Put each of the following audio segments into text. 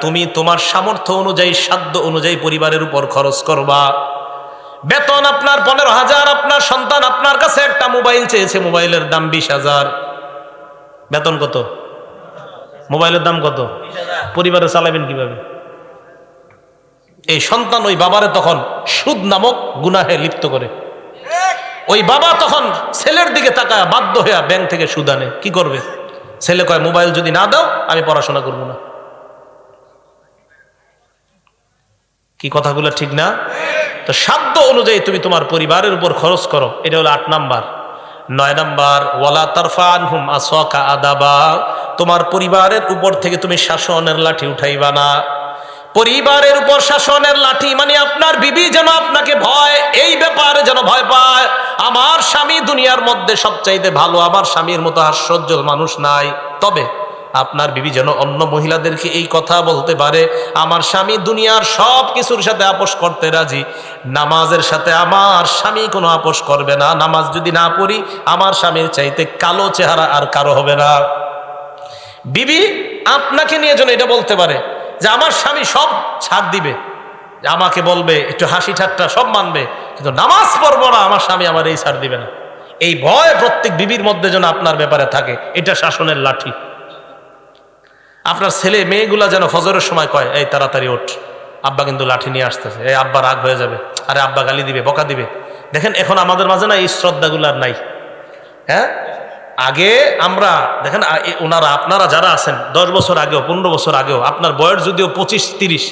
তুমি তোমার সামর্থ্য অনুযায়ী, সাধ্য অনুযায়ী পরিবারের উপর খরচ করবা। বেতন আপনার পনেরো হাজার, আপনার সন্তান আপনার কাছে একটা মোবাইল চেয়েছে, মোবাইলের দাম বিশ হাজার। বেতন কত? মোবাইলের দাম কত? পরিবারে চালাবেন কীভাবে? এই সন্তান ওই বাবারে তখন সুদ নামক গুনাহে লিপ্ত করে। ওই বাবা তখন ছেলের দিকে তাকায় বাধ্য হয়ে ব্যাংক থেকে সুদ আনে। কি করবে? ছেলে কয়, মোবাইল যদি না দাও, আমি পড়াশোনা করব না। কি কথাগুলো ঠিক না? তো সাধ্য অনুযায়ী তুমি তোমার পরিবারের উপর খরচ করো। এটা হলো আট নাম্বার। নয় নাম্বার, ওয়ালা তারফা আনহুম আসকা আদাবা। তোমার পরিবারের উপর থেকে তুমি শাসনের লাঠি উঠাইবা না। পরিবারের উপর শাসনের লাঠি মানে আপনার বিবি যেন আপনাকে ভয়, এই ব্যাপারে যেন ভয় পায়। আমার স্বামী দুনিয়ার মধ্যে সবচাইতে ভালো, আমার স্বামীর মতো হাস্যজ্জ্বল মানুষ নাই। তবে আপনার বিবি যেন অন্য মহিলাদেরকে এই কথা বলতে পারে, আমার স্বামী দুনিয়ার সব কিছুর সাথে আপোষ করতে রাজি। নামাজের সাথে আমার স্বামী কোনো আপোষ করবে না। নামাজ যদি না পড়ি, আমার স্বামীর চাইতে কালো চেহারা আর কারও হবে না। বিবি, আপনাকে নিয়ে যেন এটা বলতে পারে। যে আমার স্বামী সব ছাড় দিবে আমাকে বলবে, একটু হাসি ঠাট্টা সব মানবে, কিন্তু নামাজ পড়ব না, আমার স্বামী আমার এই ছাড় দিবে না। এই ভয় প্রত্যেক বিবির মধ্যে যেন আপনার ব্যাপারে থাকে, এটা শাসনের লাঠি। আপনার ছেলে মেয়েগুলা যেন ফজরের সময় কয়, এই, তাড়াতাড়ি ওঠ। আব্বা কিন্তু লাঠি নিয়ে আসতেছে, এই, আব্বা, রাগ হয়ে যাবে। আরে, আব্বা গালি দিবে, বকা দিবে। দেখেন, এখন আমাদের মাঝে না এই শ্রদ্ধাগুলো আর নাই। হ্যাঁ? আগে আমরা, দেখেন ওনারা, আপনারা যারা আছেন, দশ বছর আগেও, পনেরো বছর আগেও, আপনার বয়স যদিও পঁচিশ, তিরিশ,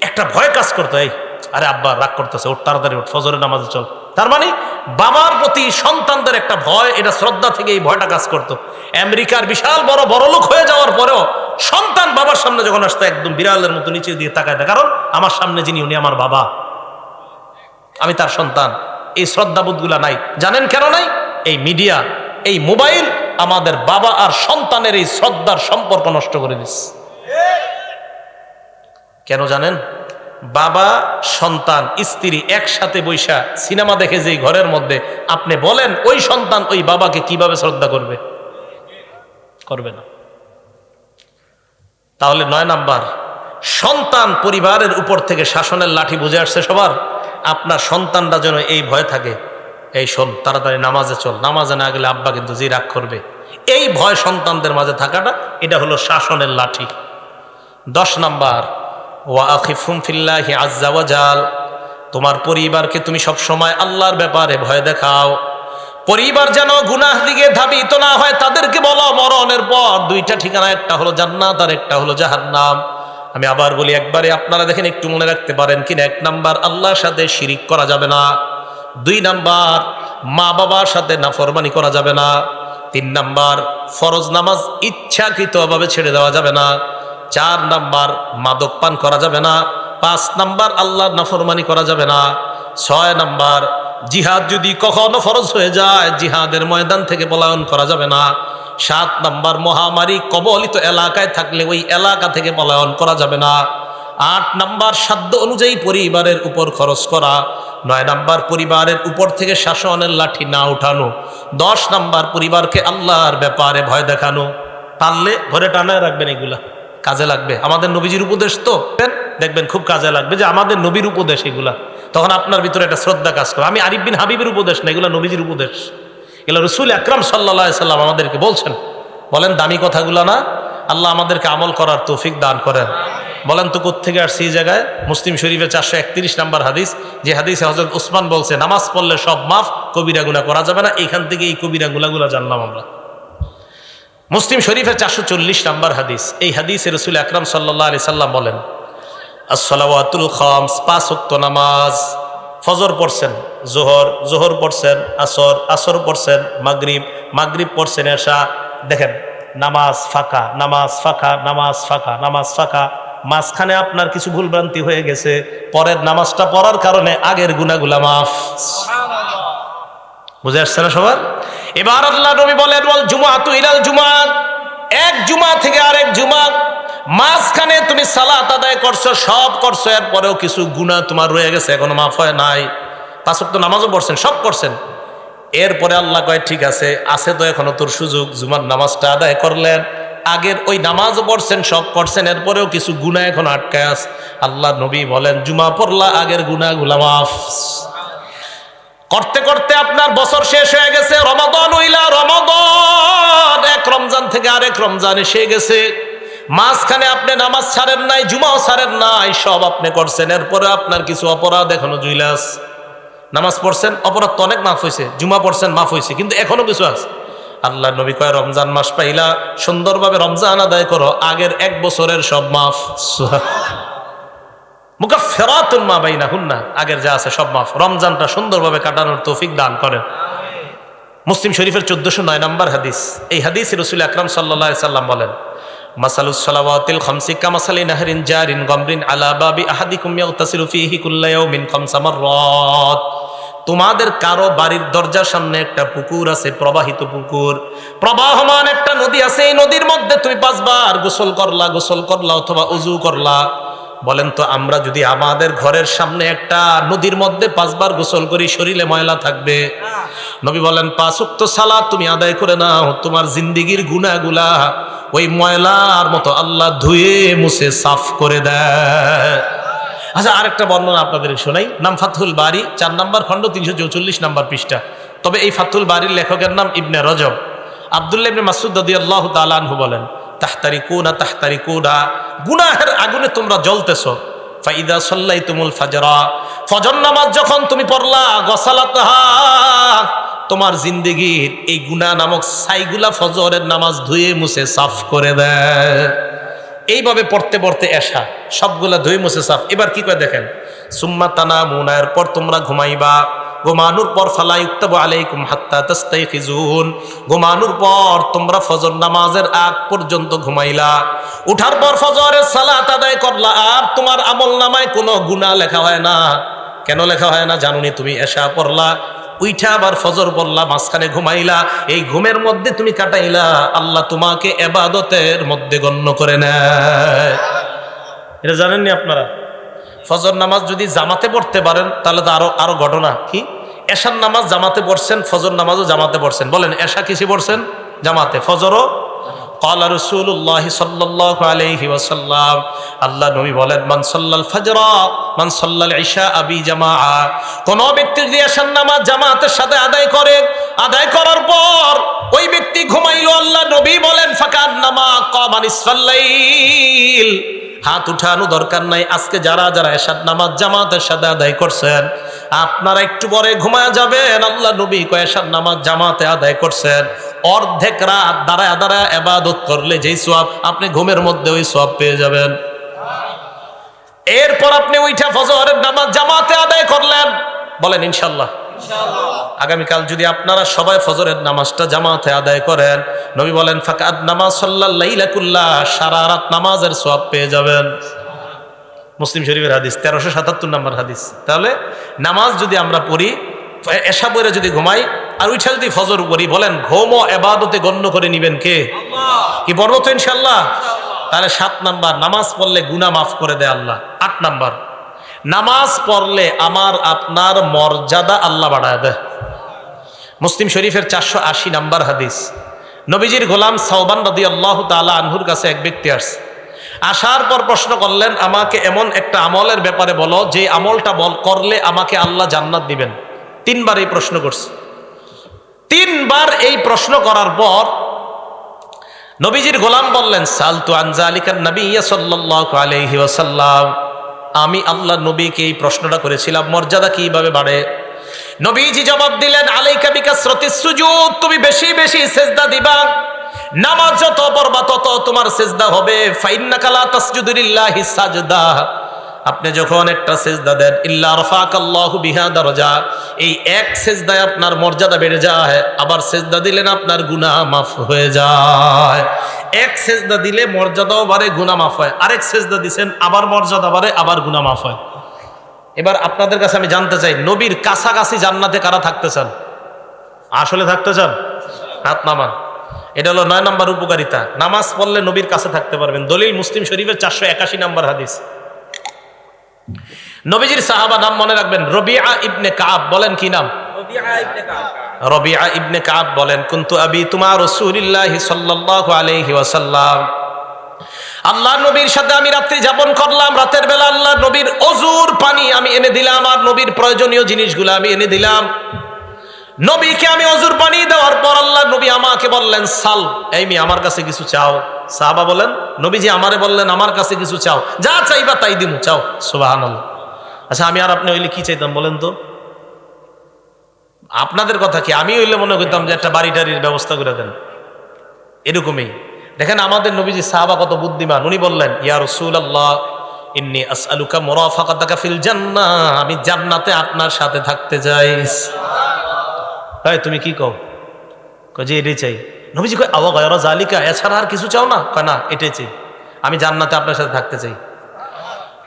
একটা ভয় কাজ করতো, এই, আরে আব্বা, রাগ করতেছে ওর তাড়াতাড়ি ওঠ ফজরের নামাজে চল। তার মানে বাবার প্রতি সন্তানদের একটা ভয়, এটা শ্রদ্ধা থেকে এই ভয়টা কাজ করতো। আমেরিকার বিশাল বড় বড় লোক হয়ে যাওয়ার পরেও সন্তান বাবার সামনে যখন আসতো, একদম বিড়ালের মতো নিচে দিয়ে তাকায় কারণ, আমার সামনে যিনি, উনি আমার বাবা। আমি তার সন্তান। এই শ্রদ্ধাবোধগুলা নাই। জানেন কেন নাই? এই মিডিয়া এই মোবাইল আমাদের বাবা আর সন্তানের এই শ্রদ্ধার সম্পর্ক নষ্ট করে দিচ্ছে কেন জানেন? বাবা, সন্তান, স্ত্রী একসাথে বৈশা সিনেমা দেখে যেই ঘরের মধ্যে আপনি বলেন, ওই সন্তান ওই বাবাকে কীভাবে শ্রদ্ধা করবে? করবে না। তাহলে নয় নাম্বার, সন্তান পরিবারের উপর থেকে শাসনের লাঠি বুঝে আসছে সবার। আপনার সন্তানরা যেন এই ভয় থাকে। এই শোন, তাড়াতাড়ি নামাজে চল। নামাজে না গেলে আব্বা কিন্তু জি রাগ করবে। এই ভয় সন্তানদের মাঝে থাকাটা, এটা হলো শাসনের লাঠি। দশ নাম্বার, ওয়া আখিফুম ফিল্লাহি তোমার পরিবারকে তুমি সব সময় আল্লাহর ব্যাপারে ভয় দেখাও। পরিবার যেন গুনাহ দিকে ধাবিত না হয়, তাদেরকে বলো মরণের পর। দুইটা ঠিকানা, একটা হলো জান্নাত আর একটা হলো জাহান্নাম। আমি আবার বলি, একবারে আপনারা দেখেন, একটু মনে রাখতে পারেন কিনা, এক নাম্বার, আল্লাহর সাথে শিরিক করা যাবে না। দুই নাম্বার, মা বাবার সাথে নাফরমানি করা যাবে না। তিন নাম্বার, ফরজ নামাজ ইচ্ছাকৃতভাবে ছেড়ে দেওয়া যাবে না। চার নাম্বার, মাদক পান করা যাবে না। পাঁচ নাম্বার, আল্লাহর নাফরমানি করা যাবে না। ছয় নাম্বার, জিহাদ যদি কখনো ফরজ হয়ে যায়, জিহাদের ময়দান থেকে পলায়ন করা যাবে না। সাত নাম্বার, মহামারী কবলিত এলাকায় থাকলে ওই এলাকা থেকে পলায়ন করা যাবে না। আট নাম্বার সাধ্য অনুযায়ী পরিবারের উপর খরচ করা, নয় নাম্বার পরিবারের উপর থেকে শাসনের লাঠি না উঠানো, দশ নাম্বার পরিবারকে আল্লাহর ব্যাপারে ভয় দেখানো। পারলে ঘরে টানায় রাখবেন এগুলা। কাজে লাগবে। আমাদের নবীজির উপদেশ তো। দেখবেন খুব কাজে লাগবে যে আমাদের নবীর উপদেশ এগুলা। তখন আপনার ভিতরে একটা শ্রদ্ধা কাজ করে। আমি আরিফ বিন হাবিবের উপদেশ না, এগুলো নবীজির উপদেশ। এগুলো রসুল আকরাম সাল্লা সাল্লাম আমাদেরকে বলছেন। বলেন দামি কথাগুলো না। আল্লাহ আমাদেরকে আমল করার তৌফিক দান করেন। বলেন তো কোথেকে আসছে এই জায়গায়? মুসলিম শরীফে চারশো একত্রিশ নাম্বার হাদিস। যে হাদিসে হজরত উসমান বলছে, নামাজ পড়লে সব মাফ, কবিরা গুণা করা যাবে না। এইখান থেকে এই কবিরা গুলাগুলা জানলাম আমরা। মুসলিম শরীফের চারশো চল্লিশ নাম্বার হাদিস। এই হাদিসে রসুল আকরাম সাল্লাহ আলি সাল্লাম বলেন, আসসালাওয়াতুল খামস, পাঁচ উক্ত নামাজ, ফজর পড়ছেন, জোহর জোহর পড়ছেন, আসর আসর পড়ছেন, মাগরিব মাগরিব পড়ছেন, এশা। দেখেন, নামাজ ফাঁকা নামাজ ফাঁকা নামাজ ফাঁকা নামাজ ফাঁকা। মাঝখানে আপনার কিছু ভুলভ্রান্তি হয়ে গেছে পরের নামাজটা পড়ার কারণে আগের গুনাগুলা মাফ। বুঝে আসছে না সবার? এবার আল্লাহ নবী বলেন বল জুমা তু ইলাল জুমা এক জুমা থেকে আরেক জুমা মাঝখানে তুমি সালাত আদায় করছ সব করছ এরপরেও কিছু গুণা তোমার রয়ে গেছে এখনও মাফ হয় নাই। পাঁচক তো নামাজও পড়ছেন সব করছেন। এরপরে আল্লাহ কয় ঠিক আছে আছে তো এখনও তোর সুযোগ জুমার নামাজটা আদায় করলেন। আগের ওই নামাজও পড়ছেন, সব করছেন এরপরেও কিছু গুণা এখন আটকায় আস আল্লাহ নবী বলেন, জুমা পড়লা, আগের গুণা গুলা মাফ। করতে করতে আপনার বছর শেষ হয়ে গেছে, রমাদন হইলা, রমাদন। এক রমজান থেকে আরেক রমজান এসে গেছে। মাঝখানে আপনি নামাজ ছাড়েন নাই, জুমাও ছাড়েন নাই, সব আপনি করছেন। এরপরে আপনার কিছু অপরাধ এখনও জুইলাস নামাজ পড়ছেন, অপরাধ তো অনেক মাফ হয়েছে জুমা পড়ছেন, মাফ হয়েছে কিন্তু এখনও কিছু আছে। আল্লাহ নবী কয়, রমজান মাস পাইলা, সুন্দরভাবে রমজান আদায় করো, আগের এক বছরের সব মাফ। মুখা ফেরাতুন মা বাইনা হুন্না আগের যা আছে সব মাফ। রমজানটা সুন্দরভাবে কাটানোর তৌফিক দান করেন। মুসলিম শরীফের চোদ্দশো নয় নম্বর হাদিস। এই হাদিস রসুল আকরাম সাল্লাহ সাল্লাম বলেন, মাসালুস সালাওয়াতিল খামসি কামাসালি নাহরিন জারিন গমরিন আলা বাবি আহাদিকুম ইয়াগতাসিলু ফীহি কুল্লা ইয়াউমিন খামসা মাররাত। তোমাদের কারও বাড়ির দরজার সামনে একটা পুকুর আছে, প্রবাহিত পুকুর। প্রবাহমান একটা নদী আছে, এই নদীর মধ্যে তুমি পাঁচবার গোসল করলা গোসল করলা অথবা উজু করলা। বলেন তো, আমরা যদি আমাদের ঘরের সামনে একটা নদীর মধ্যে পাঁচবার গোসল করি, শরীরে ময়লা থাকবে? নবী বলেন পাঁচ উক্ত সালাদ তুমি আদায় করে নাও, তোমার জিন্দিগির গুনাগুলা ওই ময়লার মতো আল্লাহ ধুয়ে মুছে, সাফ করে দেয়। আচ্ছা আরেকটা বর্ণনা আপনাদের শোনাই। নাম ফাতহুল বাড়ি চার নাম্বার খণ্ড, তিনশো চৌচল্লিশ নাম্বার পৃষ্ঠা। তবে এই ফাতুল বাড়ির লেখকের নাম ইবনে রজব। আবদুল্লাহ ইবনে মাসুদ দাদি আল্লাহ বলেন তাহতারি কুনা তাহতারি কুনা গুনাহের আগুনে তোমরা জ্বলতেছ। ফাইদা সাল্লাই তুমুল ফাজরা, ফজর নামাজ যখন তুমি পড়লা গসালাতাহা তোমার জিন্দেগির এই গুনা নামক সাইগুলা ফজরের নামাজ ধুয়ে মুছে সাফ করে দেয়। এইভাবে পড়তে পড়তে এসা, সবগুলা ধুয়ে মুছে সাফ। এবার কি করে দেখেন? সুম্মা তানা মুনায়ের পর তোমরা ঘুমাইবা। ঘুমানোর পর ফালাই উক্তাবু আলাইকুম হাত্তা তাস্তাইখিজুন। ঘুমানোর পর তোমরা ফজর নামাজের আগ পর্যন্ত ঘুমাইলা। উঠার পর ফজরের সালাত আদায় করলা, আর তোমার আমল নামায় কোনো গুনাহ লেখা হয় না। কেন লেখা হয় না জানুনি তুমি এসা পড়লা। উইঠা আবার ফজর বললা, মাঝখানে ঘুমাইলা, এই ঘুমের মধ্যে তুমি কাটাইলা, আল্লাহ তোমাকে এবাদতের মধ্যে গণ্য করে নেয়। এটা জানেননি আপনারা? ফজর নামাজ যদি জামাতে পড়তে পারেন, তাহলে তো আরও আরও ঘটনা। কি? এশার নামাজ জামাতে পড়ছেন, ফজর নামাজও জামাতে পড়ছেন। বলেন, এশা কিসে পড়ছেন? জামাতে। ফজরও قال رسول الله صلى الله عليه وسلم আল্লাহ নবী বলেন মান সাল্লাল ফজরা মান সাল্লাল ইশা আবি জামাআ কোন ব্যক্তি যদি এশার নামাজ জামাতের সাথে আদায় করে আদায় করার পর ওই ব্যক্তি ঘুমাইলো আল্লাহ নবী বলেন ফাকান নামা কামান ইসফাল্লাইল হাত উঠানো দরকার নাই আজকে যারা যারা এসাদ নামাজ জামাতের সাথে আদায় করছেন আপনারা একটু পরে ঘুমায় যাবেন আল্লাহ নবী কয়েসাদ নামাজ জামাতে আদায় করছেন অর্ধেক রাত দাঁড়ায় দাঁড়ায় এবাদত করলে যেই সোয়াব আপনি ঘুমের মধ্যে ওই সোয়াব পেয়ে যাবেন। এরপর আপনি ওইটা ফজরের নামাজ জামাতে আদায় করলেন। বলেন ইনশাল্লাহ আগামীকাল যদি আপনারা সবাই ফজরের নামাজটা জামাতে আদায় করেন নবী বলেন ফাকাদ নামাজ সাল্লাহ সারা রাত নামাজের সব পেয়ে যাবেন। মুসলিম শরীফের হাদিস তেরোশো সাতাত্তর নম্বর হাদিস। তাহলে নামাজ যদি আমরা পড়ি এসা বইরে যদি ঘুমাই আর উঠা যদি ফজর করি বলেন ঘোম ও এবাদতে গণ্য করে নিবেন কে? কি বলব তো ইনশাল্লাহ তাহলে সাত নাম্বার নামাজ পড়লে গুনা মাফ করে দেয় আল্লাহ। আট নাম্বার নামাজ পড়লে আমার আপনার মর্যাদা আল্লাহ বাড়ায় দেয়। মুসলিম শরীফের চারশো আশি নাম্বার হাদিস নবীজির গোলাম সাউবান রদি আল্লাহ তালা আনহুর কাছে এক ব্যক্তি আসছে। আসার পর প্রশ্ন করলেন আমাকে এমন একটা আমলের ব্যাপারে বলো যে আমলটা বল করলে আমাকে আল্লাহ জান্নাত দিবেন। তিনবার এই প্রশ্ন করছে। তিনবার এই প্রশ্ন করার পর নবীজির গোলাম বললেন, সালতু আনজা আলিকান নবী আলাইহি ওয়াসাল্লাম। আমি আল্লাহ নবীকে এই প্রশ্নটা করেছিলাম, মর্যাদা কীভাবে বাড়ে? নবীজি জবাব দিলেন, আলাইকা বিকাসরতিস সুজুদ, তুমি বেশি বেশি সেজদা দিবা। নামাজ যত পড়বা তত তোমার সেজদা হবে। ফাইন্নাকা লা তাসজুদু লিল্লাহি সাজদা। আপনি যখন একটা সেজদা দেন, ইল্লা রাফাকাল্লাহু বিহা দরজা এই এক সেজদায় আপনার মর্যাদা বেড়ে যায়, আবার সেজদা দিলেন আপনার গুনাহ মাফ হয়ে যায়। এক সেজদা দিলে মর্যাদাও বাড়ে, গুনাহ মাফ হয়। আরেক সেজদা দিছেন, আবার মর্যাদা বাড়ে, আবার গুনাহ মাফ হয়। এবার আপনাদের কাছে আমি জানতে চাই, নবীর কাছাকাছি জান্নাতে কারা থাকতে চান? আসলে থাকতে চান? হাত নামান। এটা হলো নয় নম্বর উপকারিতা। নামাজ পড়লে নবীর কাছে থাকতে পারবেন। দলিল মুসলিম শরীফের চারশো একাশি নম্বর হাদিস। নবীজির সাহাবা নাম মনে রাখবেন রবিআ ইবনে কাব বলেন কি নাম? রবিআ ইবনে কাব। ইবনে কাব বলেন কিন্তু আবি তোমার রসুলিল্লাহ সাল্লাল্লাহু আলাইহি ওয়াসাল্লাম। আল্লাহ নবীর সাথে আমি রাত্রি যাপন করলাম রাতের বেলা আল্লাহ নবীর অজুর পানি আমি এনে দিলাম আর নবীর প্রয়োজনীয় জিনিসগুলো আমি এনে দিলাম। নবীকে আমি অজুর পানি দেওয়ার পর আল্লাহ নবী আমাকে বললেন, সাল, এই মি আমার কাছে কিছু চাও। সাহাবা বলেন নবীজি আমারে বললেন, আমার কাছে কিছু চাও। যা চাইবা তাই দিমু, চাও। সুবাহান আচ্ছা আমি আর আপনি হইলে কি চাইতাম বলেন তো? আপনাদের কথা কি? আমি হইলে মনে করতাম যে একটা বাড়ি টাড়ির ব্যবস্থা করে দেন। এরকমই। দেখেন, আমাদের নবীজি সাহাবা কত বুদ্ধিমান। উনি বললেন, ইয়া রসুল আল্লাহ ইন্নি আসআলুকা মুরাফাকাতাকা ফিল জান্নাহ। আমি জান্নাতে আপনার সাথে থাকতে চাই। হয় তুমি কি কও? যে এটাই চাই। নবীজি কয়, আওয়া গয়রা জালিকা এছাড়া আর কিছু চাও না? কয়, না, এটাই চাই। আমি জান্নাতে আপনার সাথে থাকতে চাই।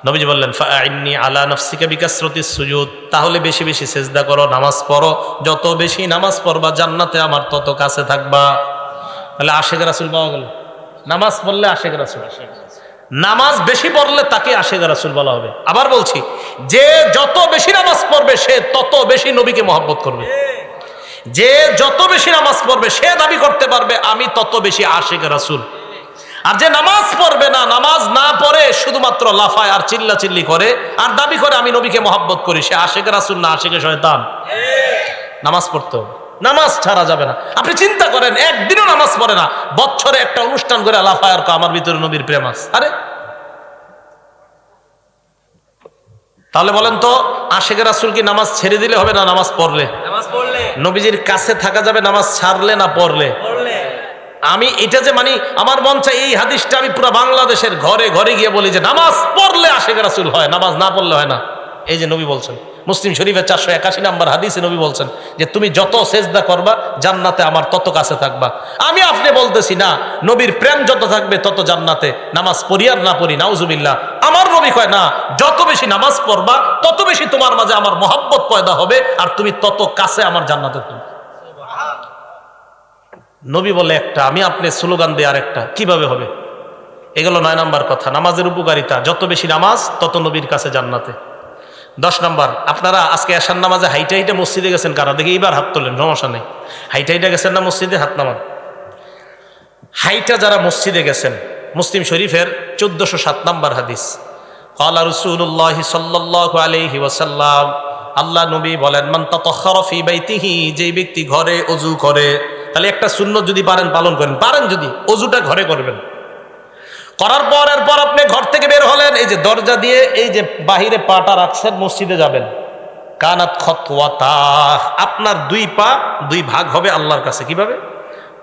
নবীজি বললেন ফাইন্নি আলা নফসিকা বিকাশ্রতি সুজুদ। তাহলে বেশি বেশি সেজদা করো, নামাজ পড়ো। যত বেশি নামাজ পড়বা, জান্নাতে আমার তত কাছে থাকবা। তাহলে আশেখ রাসুল পাওয়া গেল। নামাজ পড়লে আশেখ রাসুল। নামাজ বেশি পড়লে তাকে আশেখ রাসুল বলা হবে। আবার বলছি, যে যত বেশি নামাজ পড়বে, সে তত বেশি নবীকে মহব্বত করবে। যে যত বেশি নামাজ পড়বে, সে দাবি করতে পারবে, আমি তত বেশি আশেখ রাসুল। আর যে নামাজ পড়বে না, নামাজ না পড়ে, শুধুমাত্র লাফায় আর চিল্লা চিল্লি করে, আর দাবি করে আমি নবীকে মহব্বত করি, সে আশেখ রাসুল না আশেখে শয়তান। নামাজ পড়তে নামাজ ছাড়া যাবে না। আপনি চিন্তা করেন, একদিনও নামাজ পড়ে না। বছরে একটা অনুষ্ঠান করে লাফায় আর আমার ভিতরে নবীর প্রেম আছে। আরে! তাহলে বলেন তো আশেখের রাসুল কি নামাজ ছেড়ে দিলে হবে না নামাজ পড়লে? নামাজ পড়লে। নবীজির কাছে থাকা যাবে নামাজ ছাড়লে না পড়লে? আমি এটা যে মানে আমার মন চাই এই হাদিসটা আমি পুরো বাংলাদেশের ঘরে ঘরে গিয়ে বলি যে নামাজ পড়লে আশেখ রাসুল হয় নামাজ না পড়লে হয় না। এই যে নবী বলছেন। মুসলিম শরীফের চারশো একাশি নাম্বার হাদিসে নবী বলছেন যে তুমি যত সেজদা করবা, জান্নাতে আমার তত কাছে থাকবা। আমি আপনি বলতেছি না, নবীর প্রেম যত থাকবে তত জান্নাতে। নামাজ পড়ি আর না পড়ি, নাউজুবিল্লাহ। আমার নবী কয় না, যত বেশি নামাজ পড়বা, তত বেশি তোমার মাঝে আমার মহাব্বত পয়দা হবে আর তুমি তত কাছে আমার জান্নাতে থাকবে। নবী বলে একটা, আমি আপনি স্লোগান দিয়ে আর একটা কীভাবে হবে? এগুলো নয় নাম্বার কথা, নামাজের উপকারিতা। যত বেশি নামাজ, তত নবীর কাছে জান্নাতে। দশ নম্বর, আপনারা আজকে এশার নামাজে হাইটা হাইটা মসজিদে গেছেন কারা? দেখে এইবার হাত তোলেন, সমস্যা নেই। হাইটা হাইটা গেছেন না মসজিদে? হাত নামান। হাইটা যারা মসজিদে গেছেন, মুসলিম শরীফের চোদ্দশো সাত নম্বর হাদিস। কালা রসুল্লাহ সাল্লাহ আলহি ওয়াসাল্লাম, আল্লাহ নবী বলেন, মান তখরফি বাইতিহি যেই ব্যক্তি ঘরে অজু করে, তাহলে একটা শূন্য যদি পারেন পালন করেন। পারেন যদি অজুটা ঘরে করবেন। করার পর এরপর আপনি ঘর থেকে বের হলেন, এই যে দরজা দিয়ে এই যে বাহিরে পাটা রাখছেন, মসজিদে যাবেন। কানাত খতওয়াতা, আপনার দুই পা, দুই ভাগ হবে আল্লাহর কাছে। কীভাবে?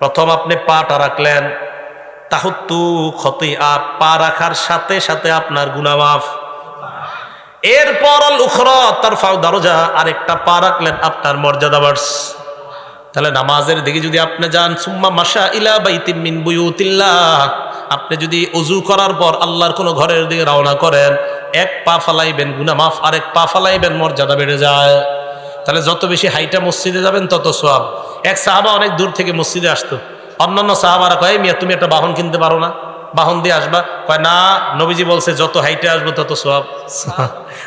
প্রথম আপনি পাটা রাখলেন, তাহুত্তু ক্ষতি আপ পা রাখার সাথে সাথে আপনার গুনামাফ এরপর উখর তার ফাউ দরজা, আরেকটা পা রাখলেন আপনার মর্যাদা বাড়স তাহলে নামাজের দিকে যদি আপনি যান, সুম্মা মাসা ইলা বাইতিন মিন বুয়ুতিল্লাহ আপনি যদি অজু করার পর আল্লাহর কোনো ঘরের দিকে রওনা করেন এক পা ফালাইবেন গুনা মাফ আরেক পা ফালাইবেন মর্যাদা বেড়ে যায়। তাহলে যত বেশি হাইটা মসজিদে যাবেন তত সোয়াব। এক সাহাবা অনেক দূর থেকে মসজিদে আসতো। অন্যান্য সাহাবারা কয় মিয়া তুমি একটা বাহন কিনতে পারো না। বাহন দিয়ে আসবা। কয় না নবীজি বলছে যত হাইটে আসব তত সোয়াব।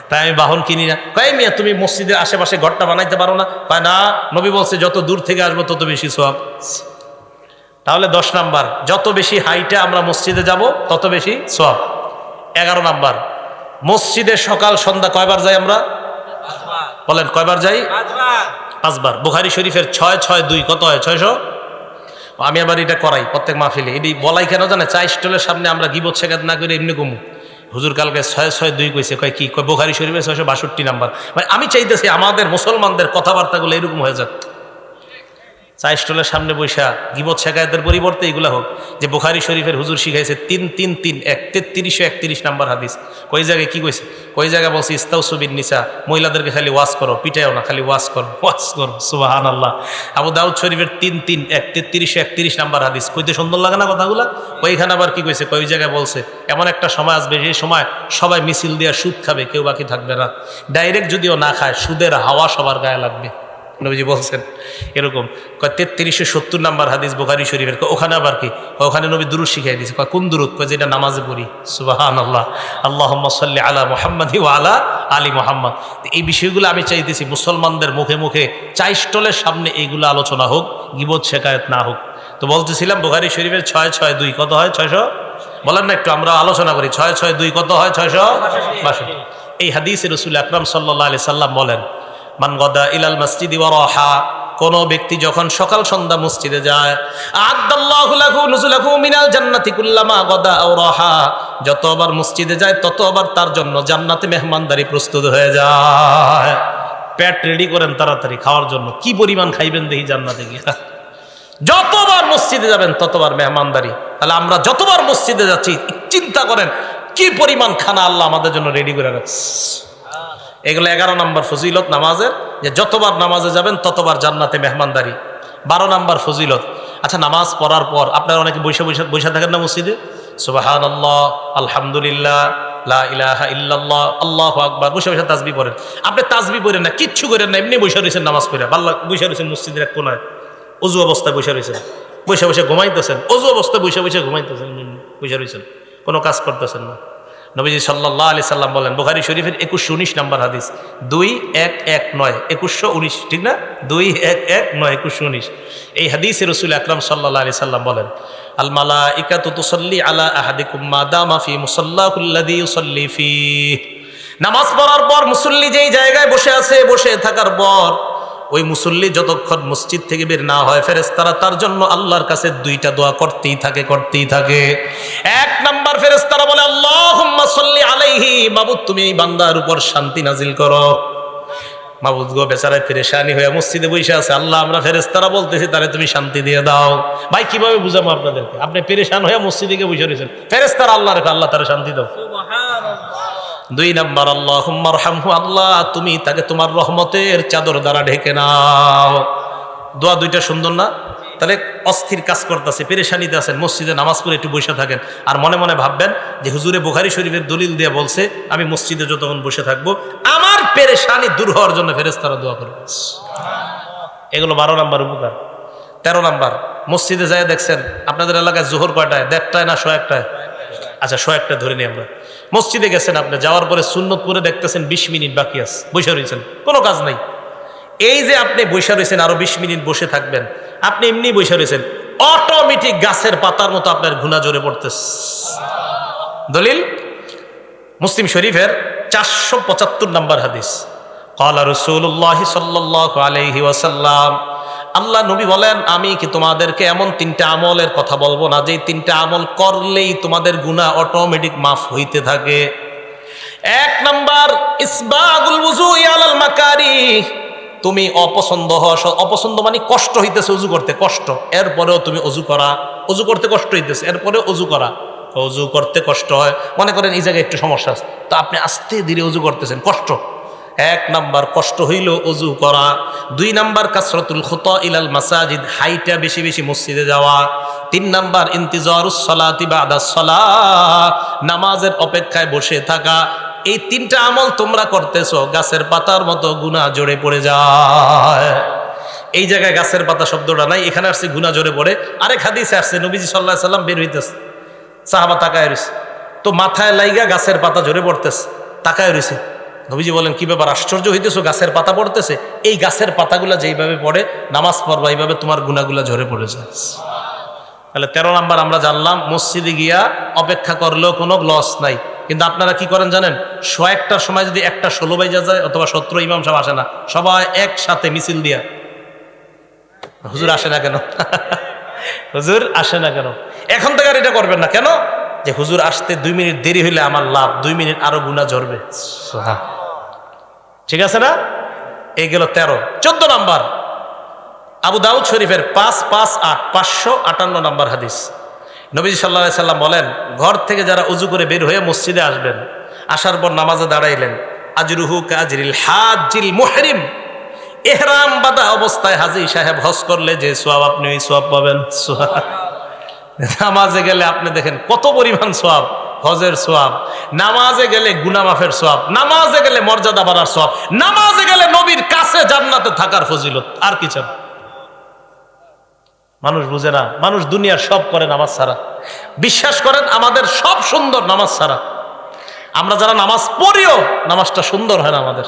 তাই আমি বাহন কিনি না। কয় মিয়া তুমি মসজিদের আশেপাশে ঘরটা বানাইতে পারো না? কয় না নবী বলছে যত দূর থেকে আসব তত বেশি সোয়াব। তাহলে দশ নাম্বার, যত বেশি হাইটে আমরা মসজিদে যাব, তত বেশি সব এগারো নাম্বার, মসজিদে সকাল সন্ধ্যা কয়বার যাই আমরা? বলেন, কয়বার যাই? পাঁচবার। বুখারি শরীফের ছয় ছয়, দুই, কত হয়? ছয়শো? আমি আবার এটা করাই প্রত্যেক মাহফিলে। এটি বলাই কেন জানে? চা স্টলের সামনে আমরা গিবত শেখাত না করে এমনি কমু হুজুর কালকে ছয় ছয়, দুই কইছে, কয় কি? কয়, বুখারি শরীফের ছয়শো বাষট্টি নাম্বার। মানে আমি চাইতেছি আমাদের মুসলমানদের কথাবার্তাগুলো এরকম হয়ে যাক। চা স্টলের সামনে বৈশা গিবত শেখায়তের পরিবর্তে এগুলা হোক, যে বুখারি শরীফের হুজুর শিখাইছে তিন তিন তিন, এক তেত্রিশশো একত্রিশ নাম্বার হাদিস। কই জায়গায় কি কইছে? কই জায়গায় বলছে ইস্তাউ সুবিন নিসা, মহিলাদেরকে খালি ওয়াশ করো, পিটাইও না, খালি ওয়াশ করো ওয়াশ করো সুবাহান আল্লাহ আবু দাউদ শরীফের তিন তিন, এক তেত্রিশশো একত্রিশ নাম্বার হাদিস। কইতে সুন্দর লাগে না কথাগুলা? ওইখানে আবার কি কইছে? কই জায়গায় বলছে, এমন একটা সময় আসবে সেই সময় সবাই মিছিল দিয়ে সুদ খাবে, কেউ বাকি থাকবে না। ডাইরেক্ট যদিও না খায়, সুদের হাওয়া সবার গায়ে লাগবে। নবীজি বলছেন, এরকম। কয়, তেত্রিশশো সত্তর নাম্বার হাদিস বোখারি শরীফের ওখানে আবার কি? ওখানে নবী দুরুদ শিখাই দিয়েছে। কয়, কোন দুরুদ? কয়, যেটা নামাজে পড়ি। সুবাহান আল্লাহ আল্লাহ সাল্লি আলা মোহাম্মদ আলা আলী মোহাম্মদ। এই বিষয়গুলো আমি চাইতেছি মুসলমানদের মুখে মুখে, চাই স্টলের সামনে এইগুলো আলোচনা হোক, গিবত শেখায়ত না হোক। তো বলতেছিলাম বোখারি শরীফের ছয় ছয় দুই, কত হয় ছয়শো? বলেন না একটু, আমরা আলোচনা করি। ছয় ছয় দুই কত হয় ছয়শো? বাষট্টি। এই হাদিসে রসুল আকরাম সাল্লাহ আলি সাল্লাম বলেন মান গদা ইলাল মসজিদি ওয়ারাহা কোন ব্যক্তি যখন সকাল সন্ধ্যা মসজিদে যায় যতবার মসজিদে যায়, ততবার তার জন্য জান্নাতে মেহমানদারি প্রস্তুত হয়ে যায়। পেট রেডি করেন তাড়াতাড়ি, খাওয়ার জন্য। কি পরিমাণ খাইবেন দেখি জান্নাতে গিয়ে? যতবার মসজিদে যাবেন, ততবার মেহমানদারি। তাহলে আমরা যতবার মসজিদে যাচ্ছি, চিন্তা করেন, কি পরিমাণ খানা আল্লাহ আমাদের জন্য রেডি করে রাখছে। এগুলো এগারো নম্বর ফজিলত নামাজের, যে যতবার নামাজে যাবেন ততবার জান্নাতে মেহমানদারি। বারো নম্বর ফজিলত। আচ্ছা নামাজ পড়ার পর, আপনারা অনেকে বৈশা বৈশা বৈশা থাকেন না মসজিদে? সুবাহান আল্লাহ আলহামদুলিল্লাহ, লা ইলাহা ইল্লাল্লাহ, আল্লাহ আকবার, বসে বসে তাজবি পড়েন। আপনি তাজবি পড়েন না, কিচ্ছু করেন না, এমনি বসে রয়েছেন নামাজ পড়ে। আল্লাহ বসে রয়েছেন মসজিদের এক কোনায়। অজু অবস্থায় বসে রয়েছেন। বসে বসে ঘুমাইতেছেন। অজু অবস্থায় বসে বসে ঘুমাইতেছেন বসে রয়েছেন। কোনো কাজ করতেছেন না। নবীজি সাল্লাহ আলি সাল্লাম বলেন, বুখারি শরীফের একুশশো উনিশ নম্বর হাদিস। দুই এক এক নয়, একুশশো উনিশ, ঠিক না? দুই এক এক নয়, একুশশো উনিশ। এই হাদিসে রসুল আকরাম সাল্লাহ আলি সাল্লাম বলেন আলমালা ইকাতু তুসল্লি আলা আহাদিকুম মাদামা ফি মুসাল্লাহুল্লাদি ফি নামাজ পড়ার পর মুসল্লি যেই জায়গায় বসে আছে, বসে থাকার পর ওই মুসল্লি যতক্ষণ মসজিদ থেকে বের না হয় ফেরেস্তারা তার জন্য আল্লাহর কাছে দুইটা দোয়া করতেই থাকে করতেই থাকে। এক নাম্বার ফেরেস্তারা বলে আল্লাহ সল্লি আলাইহি। বাবু তুমি এই বান্দার উপর শান্তি নাজিল করো। গো বেচারায় ফেরেশানি হয়ে মসজিদে আছে। আল্লাহ, আমরা বলতেছি, তারে তুমি শান্তি দিয়ে দাও। ভাই, কীভাবে আপনি পেরেশান হয়ে মসজিদে গিয়ে বসে রয়েছেন। ফেরেস্তারা আল্লাহ রেখে আল্লাহ তারা শান্তি দাও। দুই নাম্বার আল্লাহ রহমু আল্লাহ, তুমি তাকে তোমার রহমতের চাদর দ্বারা ঢেকে নাও। দোয়া দুইটা সুন্দর না? তাহলে অস্থির কাজ করতেছে পেরেশানিতে আছেন, মসজিদে নামাজ পড়ে একটু বসে থাকেন। আর মনে মনে ভাববেন যে হুজুরে বুখারি শরীফের দলিল দিয়ে বলছে, আমি মসজিদে যতক্ষণ বসে থাকব, আমার পেরেশানি দূর হওয়ার জন্য ফেরেস্তারা দোয়া করবে। এগুলো বারো নাম্বার উপকার। তেরো নাম্বার, মসজিদে যায় দেখছেন, আপনাদের এলাকায় জোহর কয়টায়? দেড়টায় না শো একটায়? আচ্ছা শো একটা ধরে নিই আমরা। মসজিদে গেছেন আপনি, যাওয়ার পরে সুন্নত করে দেখতেছেন বিশ মিনিট বাকি আছে, বসে রয়েছেন কোনো কাজ নাই। এই যে আপনি বসে রয়েছেন আরও বিশ মিনিট বসে থাকবেন, আপনি এমনি বসে রয়েছেন অটোমেটিক গাছের পাতার মতো আপনার ঘুণা জোরে পড়তেছে। দলিল, মুসলিম শরীফের চারশো পঁচাত্তর নম্বর হাদিস। রসুল্লাহ সাল্লাহ আলহি ওয়াসাল্লাম আল্লাহ নবী বলেন, আমি কি তোমাদেরকে এমন তিনটা আমলের কথা বলব না? যে তিনটা আমল করলেই তোমাদের গুণা অটোমেটিক মাফ হইতে থাকে। এক নাম্বার, ইসবাগুল বুজু ইয়ালাল মাকারি তুমি অপছন্দ হওয়া অপছন্দ মানে কষ্ট হইতেছে অজু করতে, কষ্ট। এরপরেও তুমি অজু করা অজু করতে কষ্ট হইতেছে এরপরে অজু করা। অজু করতে কষ্ট হয়। মনে করেন এই জায়গায় একটু সমস্যা আছে, তো আপনি আস্তে ধীরে অজু করতেছেন, কষ্ট। এক নাম্বার কষ্ট হইল অজু করা, দুই নাম্বার কাসরতুল খুত ইলাল মাসাজিদ, হাইটা বেশি বেশি মসজিদে যাওয়া, তিন নাম্বার ইন্তিজারুস সলাতি বাদাস নামাজের অপেক্ষায় বসে থাকা, এই তিনটা আমল তোমরা করতেছ, গাছের পাতার মতো গুণা জড়ে পড়ে যায়। এই জায়গায় গাছের পাতা শব্দটা নাই, এখানে আসছে গুণা জড়ে পড়ে, আরেক হাদিসে আসছে, নবীজি সাল্লাহ সাল্লাম বের হইতেছে, সাহাবা তাকায় রয়েছে তো মাথায় লাইগা গাছের পাতা ঝরে পড়তেছে, তাকায় রয়েছে নবীজি বলেন, কি ব্যাপার? আশ্চর্য হইতেছো? গাছের পাতা পড়তেছে? এই গাছের পাতাগুলা যেইভাবে পড়ে, নামাজ পড়বা, এইভাবে তোমার গুণাগুলা ঝরে পড়ে যায়। তাহলে তেরো নাম্বার আমরা জানলাম, মসজিদে গিয়া অপেক্ষা করলেও কোনো লস নাই। কিন্তু আপনারা কি করেন জানেন? শো একটার সময় যদি একটা ষোলো বাইজা যায় অথবা সত্তর ইমাম সাহেব আসে না। সবাই একসাথে মিছিল দিয়া। হুজুর আসে না কেন? হুজুর আসে না কেন? এখন থেকে আর এটা করবেন না। কেন? যে হুজুর আসতে দুই মিনিট দেরি হইলে আমার লাভ দুই মিনিট আরও গুণা ঝরবে। ঠিক আছে না? এই গেল তেরো। চোদ্দ নাম্বার। আবু দাউদ শরীফের পাঁচ পাঁচ আট পাঁচশো আটান্ন নাম্বার হাদিস। নবীজ সাল্লাহ সাল্লাম বলেন ঘর থেকে যারা উজু করে বের হয়ে মসজিদে আসবেন আসার পর নামাজে দাঁড়াইলেন আজরুহু কাজরিল হাজিল মুহরিম। এহরাম বাদা অবস্থায় হাজি সাহেব হজ করলে যে সোয়াব আপনি ওই সোয়াব পাবেন। সোয়াব নামাজে গেলে আপনি দেখেন কত পরিমাণ সোয়াব হজের সোয়াব নামাজে গেলে গুনামাফের সোয়াব নামাজে গেলে মর্যাদা বাড়ার সোয়াব নামাজে গেলে নবীর কাছে জান্নাতে থাকার ফজিলত, আর কি চান? মানুষ বুঝে না, মানুষ দুনিয়ার সব করে নামাজ ছাড়া। বিশ্বাস করেন, আমাদের সব সুন্দর নামাজ ছাড়া। আমরা যারা নামাজ পড়িও, নামাজটা সুন্দর হয় না আমাদের।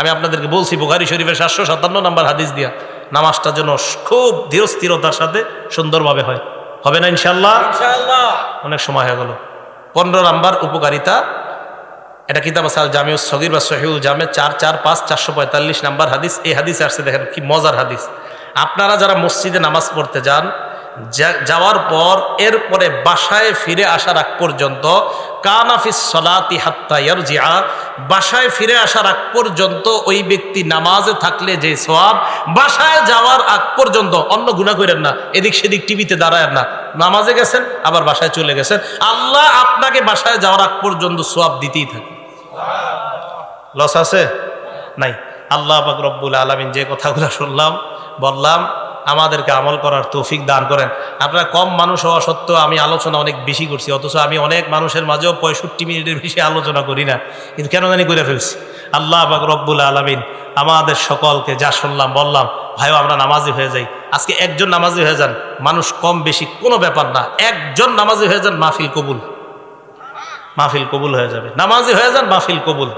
আমি আপনাদেরকে বলছি, বুখারি শরীফের সাতশো সাতান্ন নাম্বার হাদিস দিয়া, নামাজটা যেন খুব ধীরস্থিরতার সাথে সুন্দরভাবে হয়। হবে না ইনশাল্লাহ অনেক সময় হয়ে গেল। পনেরো নাম্বার উপকারিতা এটা কিতাব আসাল জামিউস সগির বা সহিউল জামে চার চার পাঁচ চারশো পঁয়তাল্লিশ নাম্বার হাদিস। এই হাদিসে আসছে দেখেন কি মজার হাদিস। আপনারা যারা মসজিদে নামাজ পড়তে যান যাওয়ার পর এরপরে বাসায় ফিরে আসার আগ পর্যন্ত কানাফিস সলাতি হাত্তা ইয়ারজিআ, বাসায় ফিরে আসার আগ পর্যন্ত ওই ব্যক্তি নামাজে থাকলে যে সোয়াব বাসায় যাওয়ার আগ পর্যন্ত, অন্য গুণা করেন না, এদিক সেদিক টিভিতে দাঁড়ায় না। নামাজে গেছেন, আবার বাসায় চলে গেছেন। আল্লাহ আপনাকে বাসায় যাওয়ার আগ পর্যন্ত সোয়াব দিতেই থাকে। লস আছে? নাই। আল্লাহ রব্বুল আলমিন যে কথাগুলো শুনলাম, বললাম আমাদেরকে আমল করার তৌফিক দান করেন। আপনারা কম মানুষ হওয়া সত্ত্বেও আমি আলোচনা অনেক বেশি করছি, অথচ আমি অনেক মানুষের মাঝেও পঁয়ষট্টি মিনিটের বেশি আলোচনা করি না। কিন্তু কেন জানি করে ফেলছি। আল্লাহ পাক রব্বুল আলমিন আমাদের সকলকে যা শুনলাম, বললাম, ভাইও, আমরা নামাজি হয়ে যাই। আজকে একজন নামাজি হয়ে যান, মানুষ কম বেশি কোনো ব্যাপার না। একজন নামাজি হয়ে যান, মাহফিল কবুল। মাহফিল কবুল হয়ে যাবে। নামাজি হয়ে যান, মাহফিল কবুল।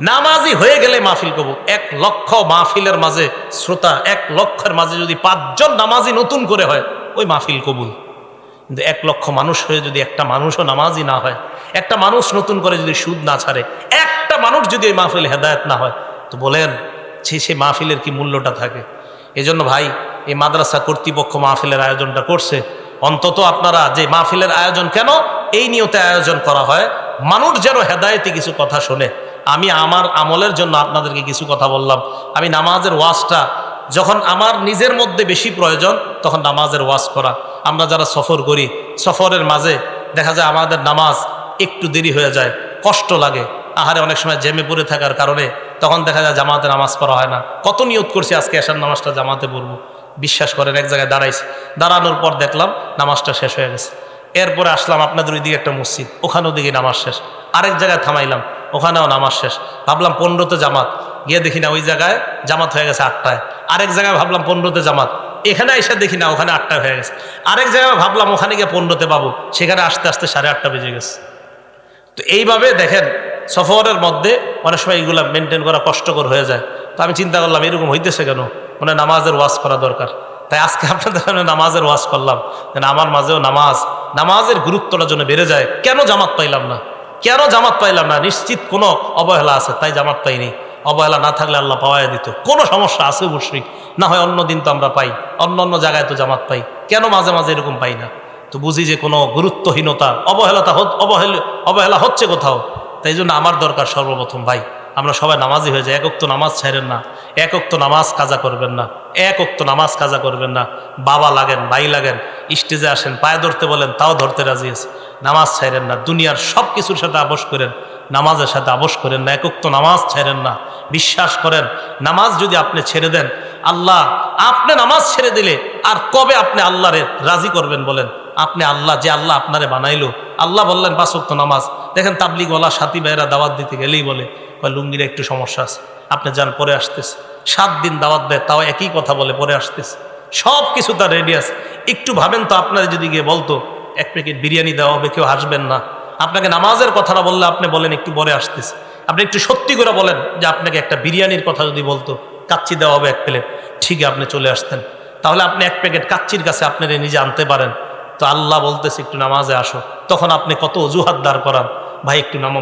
নামাজি হয়ে গেলে মাহফিল কবুল এক লক্ষ মাহফিলের মাঝে শ্রোতা, এক লক্ষের মাঝে যদি পাঁচজন নামাজি নতুন করে হয়, ওই মাহফিল কবুল। কিন্তু এক লক্ষ মানুষ হয়ে যদি একটা মানুষও নামাজি না হয়, একটা মানুষ নতুন করে যদি সুদ না ছাড়ে, একটা মানুষ যদি ওই মাহফিল হেদায়ত না হয়, তো বলেন, সে সে মাহফিলের কি মূল্যটা থাকে? এজন্য ভাই, এই মাদ্রাসা কর্তৃপক্ষ মাহফিলের আয়োজনটা করছে। অন্তত আপনারা যে মাহফিলের আয়োজন কেন, এই নিয়তে আয়োজন করা হয়, মানুষ যেন হেদায়তি কিছু কথা শোনে। আমি আমার আমলের জন্য আপনাদেরকে কিছু কথা বললাম। আমি নামাজের ওয়াজটা, যখন আমার নিজের মধ্যে বেশি প্রয়োজন, তখন নামাজের ওয়াজ করা। আমরা যারা সফর করি, সফরের মাঝে দেখা যায় আমাদের নামাজ একটু দেরি হয়ে যায়, কষ্ট লাগে। আহারে অনেক সময় জেমে পড়ে থাকার কারণে তখন দেখা যায় জামাতে নামাজ পড়া হয় না। কত নিয়ত করছি আজকে এসার নামাজটা জামাতে পড়ব। বিশ্বাস করেন, এক জায়গায় দাঁড়াইছি। দাঁড়ানোর পর দেখলাম নামাজটা শেষ হয়ে গেছে। এরপরে আসলাম আপনাদের ওই দিকে একটা মসজিদ, ওখানেও ওদিকে নামাজ শেষ। আরেক জায়গায় থামাইলাম। ওখানেও নামাজ শেষ। ভাবলাম পনেরোতে জামাত। গিয়ে দেখি না, ওই জায়গায় জামাত হয়ে গেছে আটটায়। আরেক জায়গায় ভাবলাম পনেরোতে জামাত। এখানে এসে দেখি না, ওখানে আটটায় হয়ে গেছে। আরেক জায়গায় ভাবলাম ওখানে গিয়ে পনেরোতে পাবো সেখানে আসতে আসতে সাড়ে আটটা বেজে গেছে। তো এইভাবে দেখেন, সফরের মধ্যে অনেক সময় এইগুলো মেনটেন করা কষ্টকর হয়ে যায়। তো আমি চিন্তা করলাম, এরকম হইতেছে কেন? মানে নামাজের ওয়াজ করা দরকার। তাই আজকে আপনাদের সামনে নামাজের ওয়াজ করলাম। যেন আমার মাঝেও নামাজ, নামাজের গুরুত্বটা জন্য বেড়ে যায়। কেন জামাত পাইলাম না? কেন জামাত পাইলাম না? নিশ্চিত কোনো অবহেলা আছে, তাই জামাত পাইনি। অবহেলা না থাকলে আল্লাহ পাওয়াই দিত। কোনো সমস্যা আছে অবশ্যই না হয় অন্য দিন তো আমরা পাই। অন্য অন্য জায়গায় তো জামাত পাই। কেন মাঝে মাঝে এরকম পাই না? তো বুঝি যে কোনো গুরুত্বহীনতা, অবহেলাতা অবহেলা হচ্ছে কোথাও। তাই জন্য আমার দরকার সর্বপ্রথম ভাই। আমরা সবাই নামাজি হয়ে যাই, এক তো নামাজ ছাড়েন না, এক তো নামাজ কাজা করবেন না, এক তো নামাজ কাজা করবেন না, বাবা লাগেন, ভাই লাগেন, স্টেজে আসেন, পায়ে ধরতে বলেন, তাও ধরতে রাজি আছে। নামাজ ছাড়েন না, দুনিয়ার সব কিছুর সাথে আপোষ করেন, নামাজের সাথে আপোষ করেন না একক তো নামাজ ছাড়েন না। বিশ্বাস করেন, নামাজ যদি আপনি ছেড়ে দেন, আল্লাহ আপনি নামাজ ছেড়ে দিলে আর কবে আপনি আল্লাহরে রাজি করবেন বলেন? আপনি আল্লাহ, যে আল্লাহ আপনারে বানাইলো, আল্লাহ বললেন পাঁচক্ত নামাজ দেখেন তাবলিগওয়ালা সাথী ভাইয়েরা দাওয়াত দিতে গেলেই বলে লুঙ্গির একটু সমস্যা আছে, আপনি যান, পরে আসতেছে। সাত দিন দাওয়াত দেয়, তাও একই কথা বলে, পরে আসতেছে। সব কিছু তার রেডি আছে। একটু ভাবেন তো আপনারা যদি গিয়ে বলতো, এক প্যাকেট বিরিয়ানি দেওয়া হবে, কেউ হাসবেন না। আপনাকে নামাজের কথাটা বললে আপনি বলেন, একটু পরে আসতেছে। আপনি একটু সত্যি করে বলেন যে, আপনাকে একটা বিরিয়ানির কথা যদি বলতো, কাচ্চি দেওয়া হবে এক প্লেট। ঠিকই আপনি চলে আসতেন। তাহলে আপনি এক প্যাকেট কাচ্চির কাছে আপনারা নিজে আনতে পারেন। তো আল্লাহ বলতেছে একটু নামাজে আসো। তখন আপনি কত অজুহাত দাঁড় করান। ভাই একটু নামা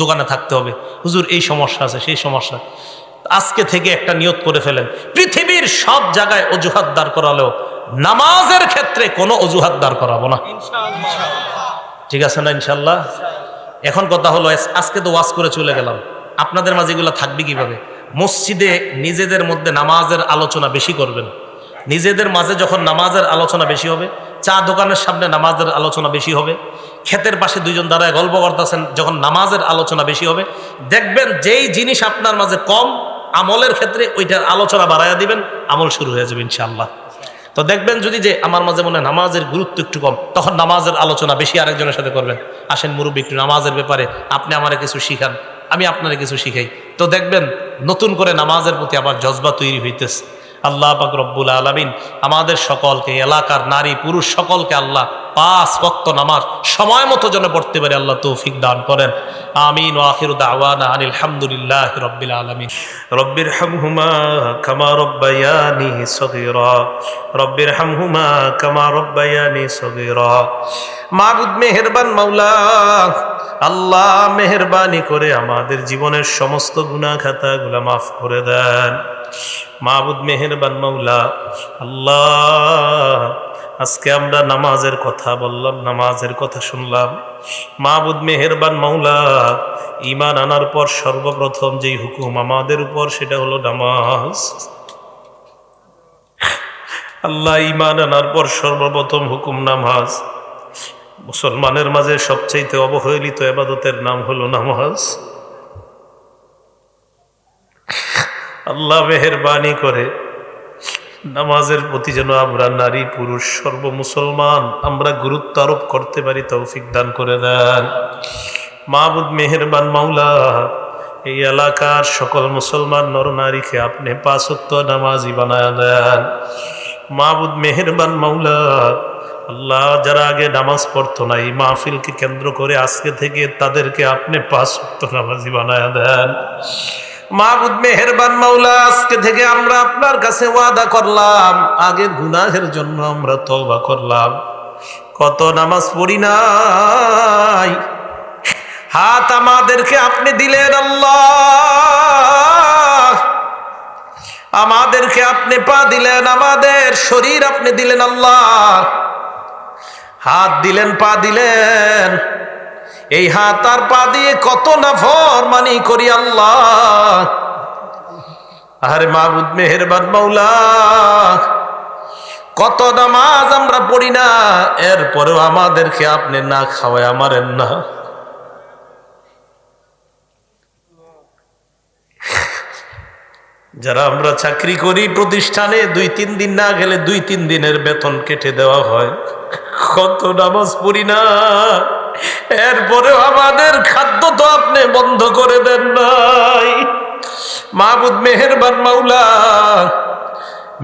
দোকানে থাকতে হবে। হুজুর এই সমস্যা আছে সেই সমস্যা। আজকে থেকে একটা নিয়ত করে ফেলেন। পৃথিবীর সব জায়গায় অজুহাত দাঁড় করালেও নামাজের ক্ষেত্রে কোনো অজুহাত দাঁড় করাবো না। ঠিক আছে না ইনশাল্লাহ এখন কথা হলো আজকে তো ওয়াজ করে চলে গেলাম। আপনাদের মাঝে এগুলো থাকবে কীভাবে? মসজিদে নিজেদের মধ্যে নামাজের আলোচনা বেশি করবেন। নিজেদের মাঝে যখন নামাজের আলোচনা বেশি হবে চা দোকানের সামনে নামাজের আলোচনা বেশি হবে। ক্ষেতের পাশে দুইজন দাঁড়ায় গল্প করতেছেন, যখন নামাজের আলোচনা বেশি হবে। দেখবেন যেই জিনিস আপনার মাঝে কম, আমলের ক্ষেত্রে ওইটার আলোচনা বাড়াইয়া দিবেন, আমল শুরু হয়ে যাবে ইনশাআল্লাহ। তো দেখবেন যদি যে আমার মাঝে মনে নামাজের গুরুত্ব একটু কম, তখন নামাজের আলোচনা বেশি আরেকজনের সাথে করবেন। আসেন মুরব্বী, একটু নামাজের ব্যাপারে আপনি আমারে কিছু শিখান, আমি আপনারে কিছু শিখাই। তো দেখবেন নতুন করে নামাজের প্রতি আবার জজবা তৈরি হইতেছে। আল্লাহ পাক রব্বুল আলমিন আমাদের সকলকে এলাকার নারী, পুরুষ সকলকে আল্লাহ পাঁচ ওয়াক্ত নামাজ সময় মতো যেন পড়তে পারি আল্লাহ তৌফিক দান করেন। আমিন ওয়াখির আনিল রব্বিল আলমিন। রব্বির হামহুমা কামা রব্বায়ানি সগীরা। রব্বির হামহুমা কামা রব্বায়ানি সগীরা। মাবুদ মেহেরবান মাওলা, আল্লাহ মেহরবানি করে আমাদের জীবনের সমস্ত গুনাহ খাতাগুলো মাফ করে দেন। মাবুদ মেহেরবান মাওলা, আল্লাহ, আজকে আমরা নামাজের কথা বললাম, নামাজের কথা শুনলাম। মাহবুদ মেহেরবান মাওলা ইমান আনার পর সর্বপ্রথম যেই হুকুম আমাদের উপর, সেটা হলো নামাজ। আল্লাহ ইমান আনার পর সর্বপ্রথম হুকুম নামাজ। মুসলমানের মাঝে সবচাইতে অবহেলিত এবাদতের নাম হলো নামাজ। আল্লাহ মেহরবানি করে, নামাজের প্রতি যেন আমরা নারী, পুরুষ সর্ব মুসলমান আমরা গুরুত্ব আরোপ করতে পারি, তৌফিক দান করে দেন। মাহবুদ মেহেরবান মাওলা, এই এলাকার সকল মুসলমান নর নারীকে আপনি পাঁচত্ব নামাজি বানায় দেন। মাহবুদ মেহেরবান মাওলা, আল্লাহ যারা আগে নামাজ পড়তো না, এই মাহফিলকে কেন্দ্র করে আজকে থেকে তাদেরকে আপনি পাঁচত্ব নামাজি বানায় দেন। মাহবুদ মেহেরবান মাওলা, আজকে থেকে আমরা আপনার কাছে ওয়াদা করলাম, আগের গুনাহের জন্য আমরা তওবা করলাম। কত নামাজ পড়ি নাই, হাত আমাদেরকে আপনি দিলেন আল্লাহ। আমাদেরকে আপনি পা দিলেন, আমাদের শরীর আপনি দিলেন আল্লাহ। হাত দিলেন, পা দিলেন এই হাত আর পা দিয়ে কত নাফর মানি করি আল্লাহ। আরে মাহবুদ মেহেরবান মাওলা, কত নামাজ আমরা পড়ি না, এরপরেও আমাদেরকে আপনি না খাওয়ায় আমারেন না। যারা আমরা চাকরি করি প্রতিষ্ঠানে, দুই তিন দিন না গেলে দুই তিন দিনের বেতন কেটে দেওয়া হয়। কত নামাজ পড়ি না। এরপরেও আমাদের খাদ্য তো আপনি বন্ধ করে দেন নাই। মাহবুদ মেহেরবান মাওলা,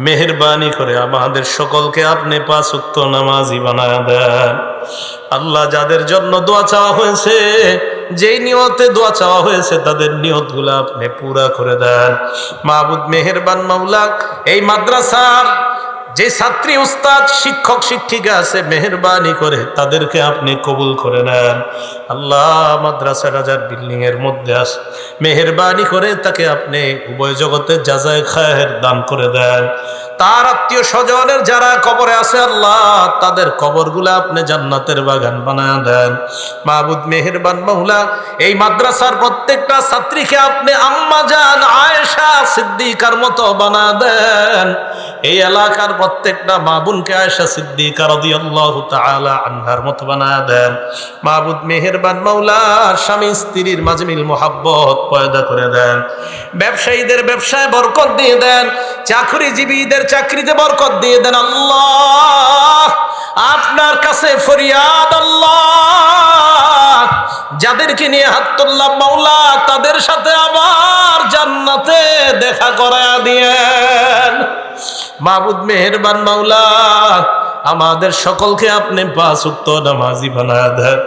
মেহরবানি করে আমাদের সকলকে আপনি পাঁচ উক্ত নামাজি বানায় দেন। আল্লাহ যাদের জন্য দোয়া চাওয়া হয়েছে, যেই নিয়তে দোয়া চাওয়া হয়েছে, তাদের নিয়তগুলো আপনি পুরা করে দেন। মাহবুদ মেহেরবান মাওলা, এই মাদ্রাসার যে ছাত্রী, উস্তাদ, শিক্ষক, শিক্ষিকা আছে, মেহরবানি করে, তাদেরকে আপনি কবুল করে নেন। আল্লাহ মাদ্রাসা রাজার বিল্ডিং এর মধ্যে আস, মেহরবানি করে তাকে আপনি উভয় জগতে যাজায় খায়ের দান করে দেন। তার আত্মীয় স্বজনের যারা কবরে আছে আল্লাহ, তাদের কবরগুলো আপনি জান্নাতের বাগান বানায় দেন। মাহবুদ মেহেরবান মহুলা, এই মাদ্রাসার প্রত্যেকটা ছাত্রীকে আপনি আম্মা যান আয়েশা, সিদ্দিকার মতো বানা দেন। এই এলাকার প্রত্যেকটা মাবুনকে আয়েশা, সিদ্দিকা রাদিয়াল্লাহু তাআলা মতো বানা দেন। মাহবুদ মেহেরবান মাওলার স্বামী স্ত্রীর মাঝে মিল মোহাব্বত পয়দা করে দেন। ব্যবসায়ীদের ব্যবসায় বরকত দিয়ে দেন। চাকরিজীবীদের চাকরিতে বরকত দিয়ে দেন আল্লাহ। আপনার কাছে ফরিয়াদ আল্লাহ। যাদেরকে নিয়ে হাত তুললাম মাওলা, তাদের সাথে আবার জান্নাতে দেখা করা দিয়েন। মাহবুদ মেহেরবান মাওলা, আমাদের সকলকে আপনি পাঁচ উক্ত নামাজি বানা দেন।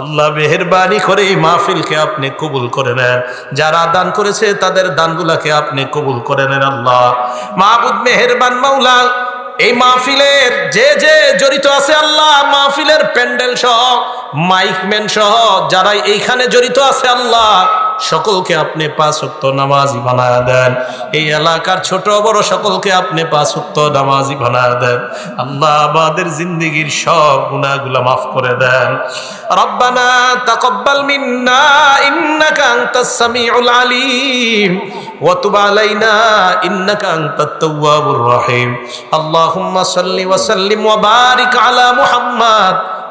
আল্লাহ মেহরবানি করে এই মাহফিলকে আপনি কবুল করে নেন। যারা দান করেছে, তাদের দানগুলাকে আপনি কবুল করে নেন আল্লাহ। মাহবুদ মেহরবান মাওলা, এই মাহফিলের যে যে জড়িত আছে আল্লাহ, মাহফিলের প্যান্ডেল সহ মাইকম্যান সহ যারা এইখানে জড়িত আছে আল্লাহ সকলকে আপনি পাঁচ উক্ত নামাজি বানায় দেন। এই এলাকার ছোট বড় সকলকে আপনি পাঁচ উক্ত নামাজি বানায় দেন। আল্লাহ আমাদের জিন্দগির সব গুনাহগুলো মাফ করে দেন। রব্বানা তাকাব্বাল মিন্না, ইন্নাকা আনতাস সামিউল আলিম। ওয়া তুব আলাইনা, ইন্নাকা আনতাত তাওয়াবুর রহিম। আল্লাহুম্মা সাল্লি ওয়া সাল্লিম ওয়া বারিক আলা মুহাম্মাদ।